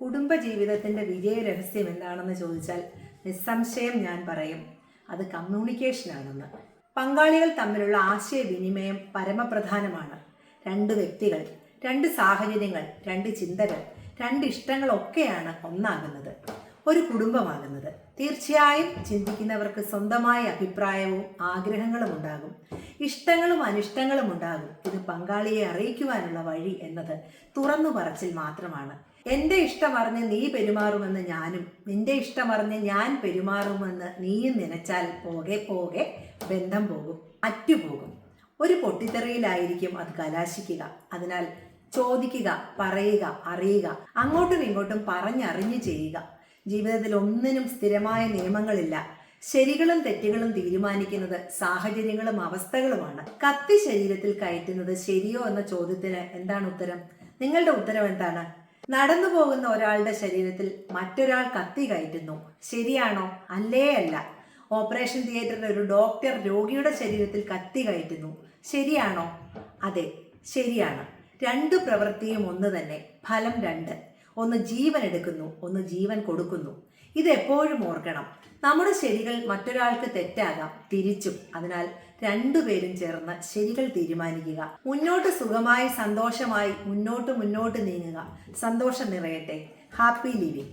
കുടുംബജീവിതത്തിന്റെ വിജയ രഹസ്യം എന്താണെന്ന് ചോദിച്ചാൽ നിസ്സംശയം ഞാൻ പറയും. അത് കമ്മ്യൂണിക്കേഷൻ ആണെന്ന് പങ്കാളികൾ തമ്മിലുള്ള ആശയവിനിമയം പരമപ്രധാനമാണ്. രണ്ട് വ്യക്തികൾ രണ്ട് സാഹചര്യങ്ങൾ രണ്ട് ചിന്തകൾ രണ്ട് ഇഷ്ടങ്ങളൊക്കെയാണ് ഒന്നാകുന്നത്. ഒരു കുടുംബമാകുന്നത്. തീർച്ചയായും ചിന്തിക്കുന്നവർക്ക് സ്വന്തമായ അഭിപ്രായവും ആഗ്രഹങ്ങളും ഉണ്ടാകും. ഇഷ്ടങ്ങളും അനിഷ്ടങ്ങളും ഉണ്ടാകും. ഇത് പങ്കാളിയെ അറിയിക്കുവാനുള്ള വഴി എന്നത് തുറന്നു പറച്ചിൽ മാത്രമാണ്. എന്റെ ഇഷ്ടമറിഞ്ഞ് നീ പെരുമാറുമെന്ന് ഞാനും നിന്റെ ഇഷ്ടമറിഞ്ഞ് ഞാൻ പെരുമാറുമെന്ന് നീയും നനച്ചാൽ പോകെ പോകെ ബന്ധം പോകും അറ്റുപോകും ഒരു പൊട്ടിത്തെറിയിലായിരിക്കും അത് കലാശിക്കുക. അതിനാൽ ചോദിക്കുക പറയുക അറിയുക അങ്ങോട്ടും ഇങ്ങോട്ടും പറഞ്ഞറിഞ്ഞ് ചെയ്യുക. ജീവിതത്തിൽ ഒന്നിനും സ്ഥിരമായ നിയമങ്ങളില്ല. ശരികളും തെറ്റുകളും തീരുമാനിക്കുന്നത് സാഹചര്യങ്ങളും അവസ്ഥകളുമാണ്. കത്തി ശരീരത്തിൽ കയറ്റുന്നത് ശരിയോ എന്ന ചോദ്യത്തിന് എന്താണ് ഉത്തരം? നിങ്ങളുടെ ഉത്തരം എന്താണ്? നടന്നു പോകുന്ന ഒരാളുടെ ശരീരത്തിൽ മറ്റൊരാൾ കത്തി കയറ്റുന്നു. ശരിയാണോ? അല്ലേ അല്ല ഓപ്പറേഷൻ തിയേറ്ററിൽ ഒരു ഡോക്ടർ രോഗിയുടെ ശരീരത്തിൽ കത്തി കയറ്റുന്നു. ശരിയാണോ? അതെ ശരിയാണ്. രണ്ട് പ്രവൃത്തിയും ഒന്ന് തന്നെ ഫലം രണ്ട്. ഒന്ന് ജീവൻ എടുക്കുന്നു ഒന്ന് ജീവൻ കൊടുക്കുന്നു. ഇത് എപ്പോഴും ഓർക്കണം. നമ്മുടെ ശരികൾ മറ്റൊരാൾക്ക് തെറ്റാകാം തിരിച്ചും. അതിനാൽ രണ്ടുപേരും ചേർന്ന് ശരികൾ തീരുമാനിക്കുക. മുന്നോട്ട് സുഖമായി സന്തോഷമായി മുന്നോട്ട് മുന്നോട്ട് നീങ്ങുക. സന്തോഷം നിറയട്ടെ. Happy living